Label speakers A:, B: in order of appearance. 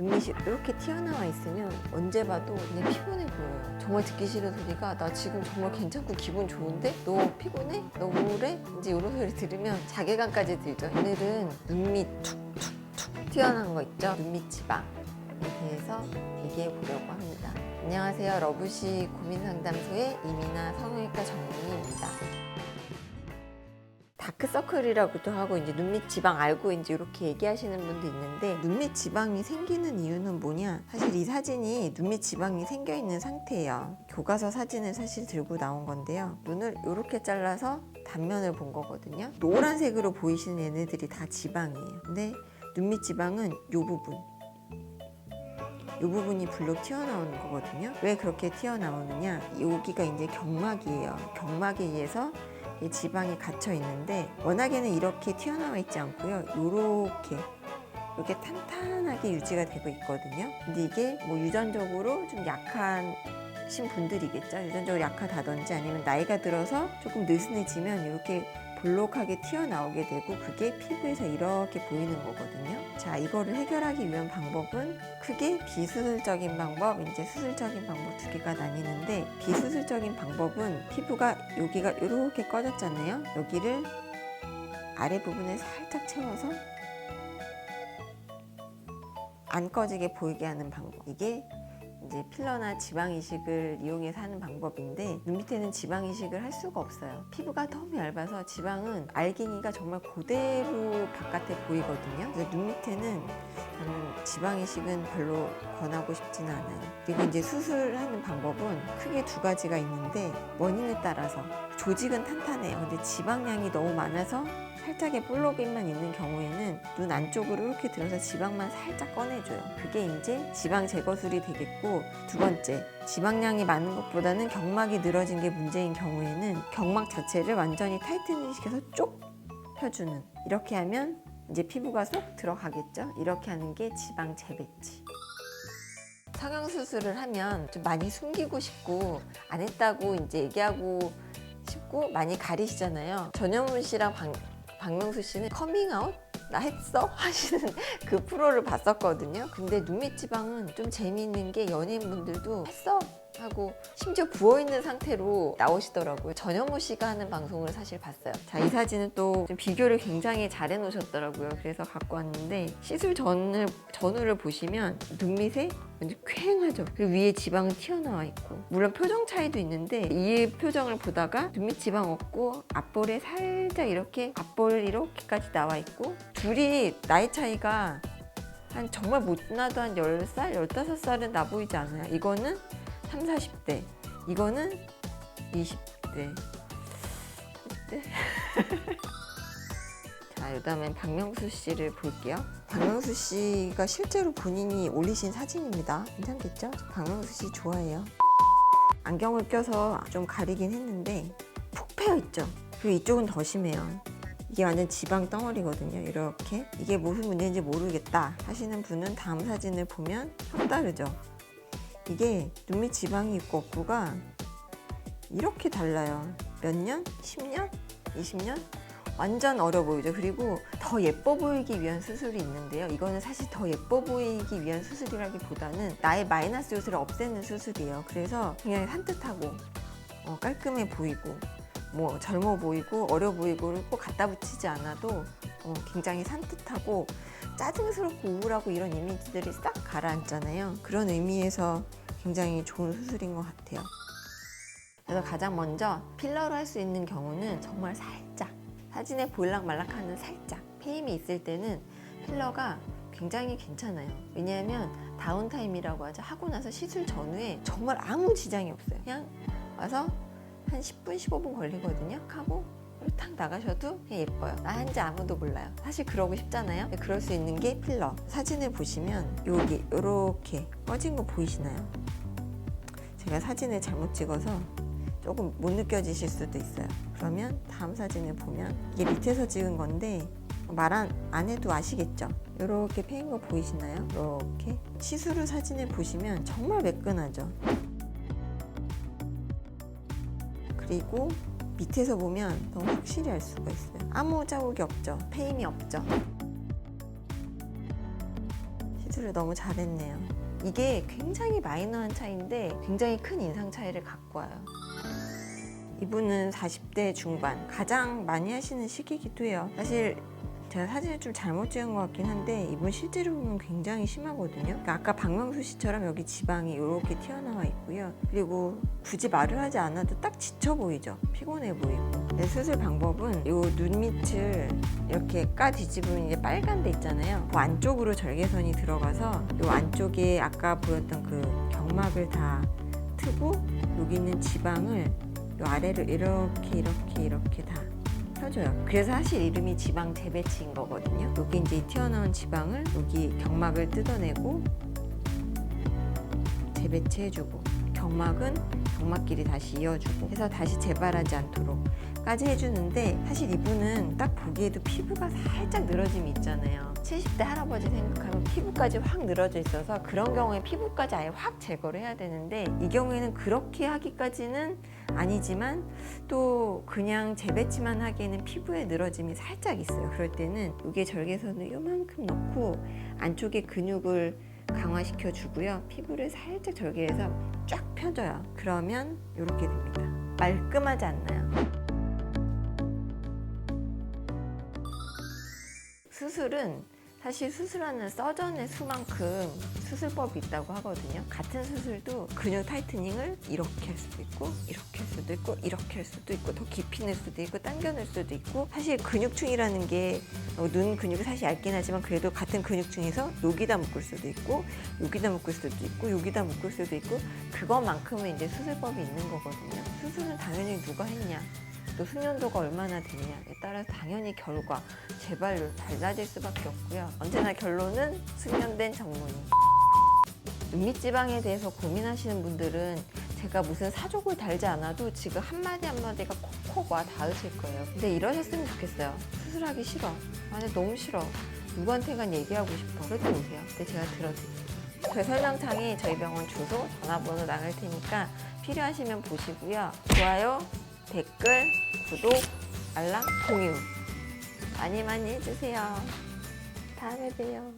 A: 눈밑이 이렇게 튀어나와 있으면 언제 봐도 그냥 피곤해 보여요. 정말 듣기 싫은 소리가 나 지금 정말 괜찮고 기분 좋은데 너 피곤해? 너 우울해? 이제 이런 소리 들으면 자괴감까지 들죠. 오늘은 눈밑 툭툭툭 튀어나온 거 있죠? 눈밑 지방에 대해서 얘기해 보려고 합니다. 안녕하세요. 러브시 고민상담소의 이민아 성형외과 전문의입니다. 다크서클이라고도 하고 이제 눈밑 지방 알고 이제 이렇게 얘기하시는 분도 있는데 눈밑 지방이 생기는 이유는 뭐냐? 사실 이 사진이 눈밑 지방이 생겨 있는 상태예요. 교과서 사진을 사실 들고 나온 건데요. 눈을 이렇게 잘라서 단면을 본 거거든요. 노란색으로 보이시는 얘네들이 다 지방이에요. 근데 눈밑 지방은 이 부분. 이 부분이 불룩 튀어나오는 거거든요. 왜 그렇게 튀어나오느냐? 여기가 이제 경막이에요. 경막에 의해서 이 지방이 갇혀 있는데 워낙에는 이렇게 튀어나와 있지 않고요. 요렇게 이렇게 탄탄하게 유지가 되고 있거든요. 근데 이게 뭐 유전적으로 좀 약한 신 분들이겠죠. 유전적으로 약하다든지 아니면 나이가 들어서 조금 느슨해지면 이렇게 볼록하게 튀어나오게 되고 그게 피부에서 이렇게 보이는 거거든요. 자, 이거를 해결하기 위한 방법은 크게 비수술적인 방법, 이제 수술적인 방법 두 개가 나뉘는데 비수술적인 방법은 피부가 여기가 이렇게 꺼졌잖아요. 여기를 아래 부분에 살짝 채워서 안 꺼지게 보이게 하는 방법. 이게 이제 필러나 지방 이식을 이용해서 하는 방법인데 눈 밑에는 지방 이식을 할 수가 없어요. 피부가 너무 얇아서 지방은 알갱이가 정말 그대로 바깥에 보이거든요. 그래서 눈 밑에는 저는 지방 이식은 별로 권하고 싶지는 않아요. 그리고 이제 수술하는 방법은 크게 두 가지가 있는데 원인에 따라서 조직은 탄탄해요. 근데 지방량이 너무 많아서 살짝의 볼록임만 있는 경우에는 눈 안쪽으로 이렇게 들어서 지방만 살짝 꺼내줘요. 그게 이제 지방 제거술이 되겠고 두 번째 지방량이 많은 것보다는 경막이 늘어진 게 문제인 경우에는 경막 자체를 완전히 타이트닝 시켜서 쪽 펴주는 이렇게 하면 이제 피부가 쏙 들어가겠죠. 이렇게 하는 게 지방 재배치. 성형 수술을 하면 좀 많이 숨기고 싶고 안 했다고 이제 얘기하고 싶고 많이 가리시잖아요. 전현무 씨랑 박, 박명수 씨는 커밍아웃? 나 했어? 하시는 그 프로를 봤었거든요. 근데 눈밑 지방은 좀 재미있는 게 연예인분들도 했어? 하고 심지어 부어있는 상태로 나오시더라고요. 전현무 씨가 하는 방송을 사실 봤어요. 자, 이 사진은 또좀 비교를 굉장히 잘 해놓으셨더라고요. 그래서 갖고 왔는데 시술 전을, 전후를 보시면 눈 밑에 완전 쾌행하죠. 그리고 위에 지방은 튀어나와 있고 물론 표정 차이도 있는데 이 표정을 보다가 눈밑 지방 없고 앞볼에 살짝 이렇게 앞볼 이렇게까지 나와 있고 둘이 나이 차이가 한 정말 못 나도 한 10살, 15살은 나 보이지 않아요. 이거는 3, 40대. 이거는 20대. 네. 자, 그 다음엔 박명수 씨를 볼게요. 박명수 씨가 실제로 본인이 올리신 사진입니다. 괜찮겠죠? 저 박명수 씨 좋아해요. 안경을 껴서 좀 가리긴 했는데 푹 패여 있죠. 그리고 이쪽은 더 심해요. 이게 완전 지방 덩어리거든요. 이렇게 이게 무슨 문제인지 모르겠다 하시는 분은 다음 사진을 보면 확 다르죠. 이게 눈밑 지방이 있고 없고가 이렇게 달라요. 몇 년? 10년? 20년? 완전 어려 보이죠. 그리고 더 예뻐 보이기 위한 수술이 있는데요. 이거는 사실 더 예뻐 보이기 위한 수술이라기보다는 나의 마이너스 요소를 없애는 수술이에요. 그래서 그냥 산뜻하고 어, 깔끔해 보이고 뭐 젊어 보이고 어려 보이고를 꼭 갖다 붙이지 않아도 어, 굉장히 산뜻하고 짜증스럽고 우울하고 이런 이미지들이 싹 가라앉잖아요. 그런 의미에서 굉장히 좋은 수술인 것 같아요. 그래서 가장 먼저 필러로 할 수 있는 경우는 정말 살짝 사진에 보일락말락하는 살짝 페임이 있을 때는 필러가 굉장히 괜찮아요. 왜냐하면 다운타임이라고 하죠. 하고 나서 시술 전후에 정말 아무 지장이 없어요. 그냥 와서 한 10분, 15분 걸리거든요. 하고 탁 나가셔도 예뻐요. 나 한지 아무도 몰라요. 사실 그러고 싶잖아요. 그럴 수 있는 게 필러. 사진을 보시면 여기 이렇게 꺼진 거 보이시나요? 제가 사진을 잘못 찍어서 조금 못 느껴지실 수도 있어요. 그러면 다음 사진을 보면 이게 밑에서 찍은 건데 말 안 해도 아시겠죠? 이렇게 패인 거 보이시나요? 이렇게 시스루 사진을 보시면 정말 매끈하죠. 그리고 밑에서 보면 더 확실히 알 수가 있어요. 아무 자국이 없죠. 페임이 없죠. 수술을 너무 잘했네요. 이게 굉장히 마이너한 차이인데 굉장히 큰 인상 차이를 갖고 와요. 이분은 40대 중반 가장 많이 하시는 시기이기도 해요. 사실 제가 사진을 좀 잘못 찍은 것 같긴 한데 이분 실제로 보면 굉장히 심하거든요. 그러니까 아까 박명수 씨처럼 여기 지방이 이렇게 튀어나와 있고요. 그리고 굳이 말을 하지 않아도 딱 지쳐 보이죠. 피곤해 보이고. 네, 수술 방법은 이 눈 밑을 이렇게 까 뒤집으면 이제 빨간 데 있잖아요. 그 안쪽으로 절개선이 들어가서 이 안쪽에 아까 보였던 그 경막을 다 트고 여기 있는 지방을 요 아래로 이렇게 이렇게 이렇게 다 펴줘요. 그래서 사실 이름이 지방 재배치인 거거든요. 여기 이제 튀어나온 지방을 여기 경막을 뜯어내고 재배치해주고 경막은 경막끼리 다시 이어주고 해서 다시 재발하지 않도록까지 해주는데 사실 이분은 딱 보기에도 피부가 살짝 늘어짐이 있잖아요. 70대 할아버지 생각하면 피부까지 확 늘어져 있어서 그런 경우에 피부까지 아예 확 제거를 해야 되는데 이 경우에는 그렇게 하기까지는 아니지만 또 그냥 재배치만 하기에는 피부에 늘어짐이 살짝 있어요. 그럴 때는 이게 절개선을 요만큼 넣고 안쪽에 근육을 강화시켜 주고요. 피부를 살짝 절개해서 쫙 펴줘요. 그러면 이렇게 됩니다. 말끔하지 않나요? 수술은 사실 수술하는 서전의 수만큼 수술법이 있다고 하거든요. 같은 수술도 근육 타이트닝을 이렇게 할 수도 있고, 이렇게 할 수도 있고, 이렇게 할 수도 있고, 더 깊이 낼 수도 있고, 당겨낼 수도 있고, 사실 근육층이라는 게 어, 눈 근육이 사실 얇긴 하지만 그래도 같은 근육층에서 여기다 묶을 수도 있고, 여기다 묶을 수도 있고, 여기다 묶을 수도 있고, 그것만큼은 이제 수술법이 있는 거거든요. 수술은 당연히 누가 했냐? 또 숙련도가 얼마나 됐냐에 따라 당연히 결과 재발률 달라질 수밖에 없고요. 언제나 결론은 숙련된 전문의. 눈밑지방에 대해서 고민하시는 분들은 제가 무슨 사족을 달지 않아도 지금 한마디 한마디가 콕콕 와 닿으실 거예요. 근데 이러셨으면 좋겠어요. 수술하기 싫어. 아, 근데 너무 싫어. 누구한테간 얘기하고 싶어. 때 오세요. 그때 제가 들어드릴게요. 저희 설명창에 저희 병원 주소, 전화번호 나갈 테니까 필요하시면 보시고요. 좋아요, 댓글, 구독, 알람, 공유 많이 많이 해주세요. 다음에 봬요.